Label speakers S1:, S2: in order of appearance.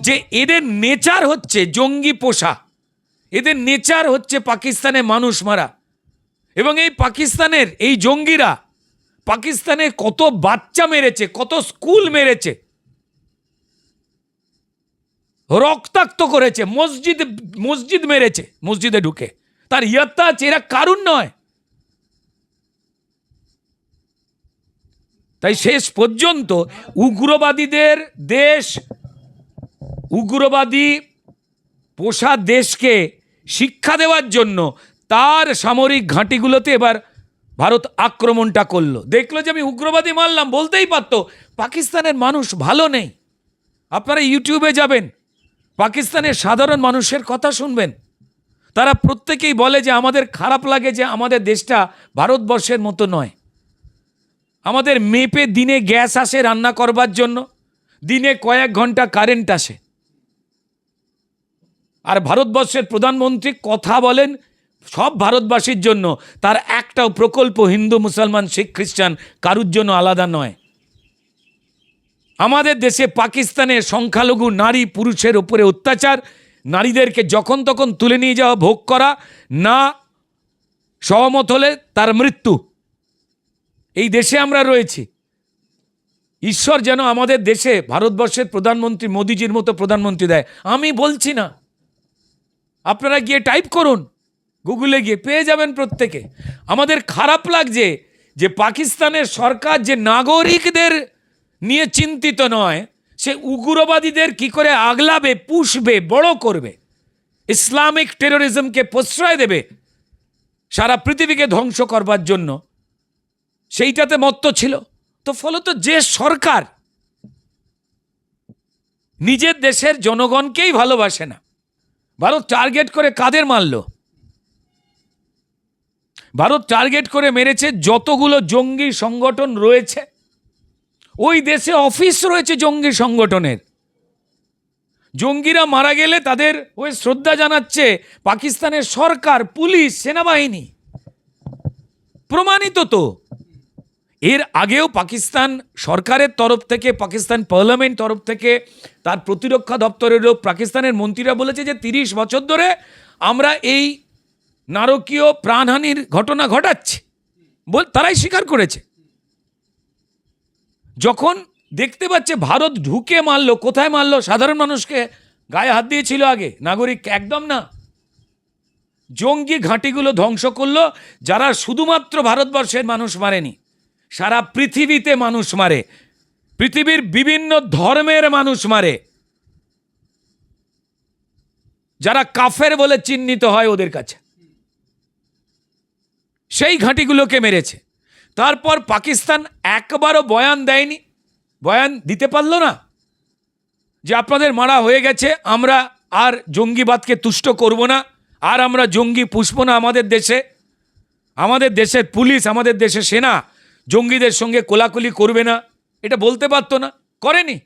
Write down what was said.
S1: যে এদের নেচার হচ্ছে জঙ্গি পোষা। এদের নেচার হচ্ছে পাকিস্তানে মানুষ মারা। এবং এই পাকিস্তানের, এই জঙ্গিরা পাকিস্তানে কত বাচ্চা মেরেছে, কত স্কুল মেরেছে, রক্তাক্ত করেছে, মসজিদ মসজিদ মেরেছে, মসজিদে ঢুকে। তার ইয়াত্তা আছে, এরা কারুন নয়। তাই শেষ পর্যন্ত উগ্রবাদীদের দেশ উগ্রবাদী পোষা দেশকে শিক্ষা দেওয়ার জন্য তার সামরিক ঘাঁটিগুলোতে এবার ভারত আক্রমণটা করল। দেখল যে আমি উগ্রবাদী মারলাম, বলতেই পারতো পাকিস্তানের মানুষ ভালো নেই। আপনারা ইউটিউবে যাবেন, পাকিস্তানের সাধারণ মানুষের কথা শুনবেন। তারা প্রত্যেকেই বলে যে আমাদের খারাপ লাগে যে আমাদের দেশটা ভারতবর্ষের মতো নয়। আমাদের মেপে দিনে গ্যাস আসে রান্না করবার জন্য, দিনে কয়েক ঘণ্টা কারেন্ট আসে। আর ভারতবর্ষের প্রধানমন্ত্রী কথা বলেন সব ভারতবাসীর জন্য। তার একটাও প্রকল্প হিন্দু, মুসলমান, শিখ, খ্রিস্টান কারুর জন্য আলাদা নয়। আমাদের দেশে পাকিস্তানের সংখ্যালঘু নারী পুরুষের উপরে অত্যাচার। নারীদেরকে যখন তখন তুলে নিয়ে যাওয়া, ভোগ করা, না সহমত হলে তার মৃত্যু। এই দেশে আমরা রয়েছি। ঈশ্বর যেন আমাদের দেশে ভারতবর্ষের প্রধানমন্ত্রী মোদিজির মতো প্রধানমন্ত্রী দেয়। আমি বলছি না। আপনারা গিয়ে টাইপ করুন গুগলে গিয়ে পেয়ে যাবেন প্রত্যেকে। আমাদের খারাপ লাগছে যে পাকিস্তানের সরকার যে নাগরিকদের নিয়ে চিন্তিত নয়, সে উগ্রবাদীদের কি করে আগলাবে, পুষবে, বড় করবে? ইসলামিক টেরোরিজমকে প্রশ্রয় দেবে সারা পৃথিবীকে ধ্বংস করবার জন্য। সেইটাতে মত্ত ছিল। তো ফলত যে সরকার নিজের দেশের জনগণকেই ভালোবাসে না ভারত টার্গেট করে কাদের মারল? ভারত টার্গেট করে মেরেছে যতগুলো জঙ্গি সংগঠন রয়েছে। ওই দেশে অফিস রয়েছে জঙ্গি সংগঠনের। জঙ্গিরা মারা গেলে তাদের ওই শ্রদ্ধা জানাচ্ছে পাকিস্তানের সরকার, পুলিশ, সেনাবাহিনী। প্রমাণিত তো। এর আগেও পাকিস্তান সরকারের তরফ থেকে, পাকিস্তান পার্লামেন্ট তরফ থেকে, তার প্রতিরক্ষা দপ্তরেরও পাকিস্তানের মন্ত্রীরা বলেছে যে তিরিশ বছর ধরে আমরা এই নারকীয় প্রাণহানির ঘটনা ঘটাচ্ছি। বল, তারাই স্বীকার করেছে। যখন দেখতে পাচ্ছে ভারত ঢুকে মারলো, কোথায় মারলো, সাধারণ মানুষকে গায়ে হাত দিয়েছিল আগে, নাগরিক একদম না। জঙ্গি ঘাঁটিগুলো ধ্বংস করল, যারা শুধুমাত্র ভারতবর্ষের মানুষ মারেনি। সারা পৃথিবীতে মানুষ মারে। পৃথিবীর বিভিন্ন ধর্মের মানুষ মারে। যারা কাফের বলে চিহ্নিত হয় ওদের কাছে। সেই ঘাঁটিগুলোকে মেরেছে। তারপর পাকিস্তান একবারও বয়ান দেয়নি। বয়ান দিতে পারল না। যে আপনাদের মারা হয়ে গেছে, আমরা আর জঙ্গিবাদকে তুষ্ট করব না, আর আমরা জঙ্গি পুষব না আমাদের দেশে। আমাদের দেশের পুলিশ, আমাদের দেশের সেনা জঙ্গিদের সঙ্গে কোলাকুলি করবে না। এটা বলতে পারতো না। করেনি।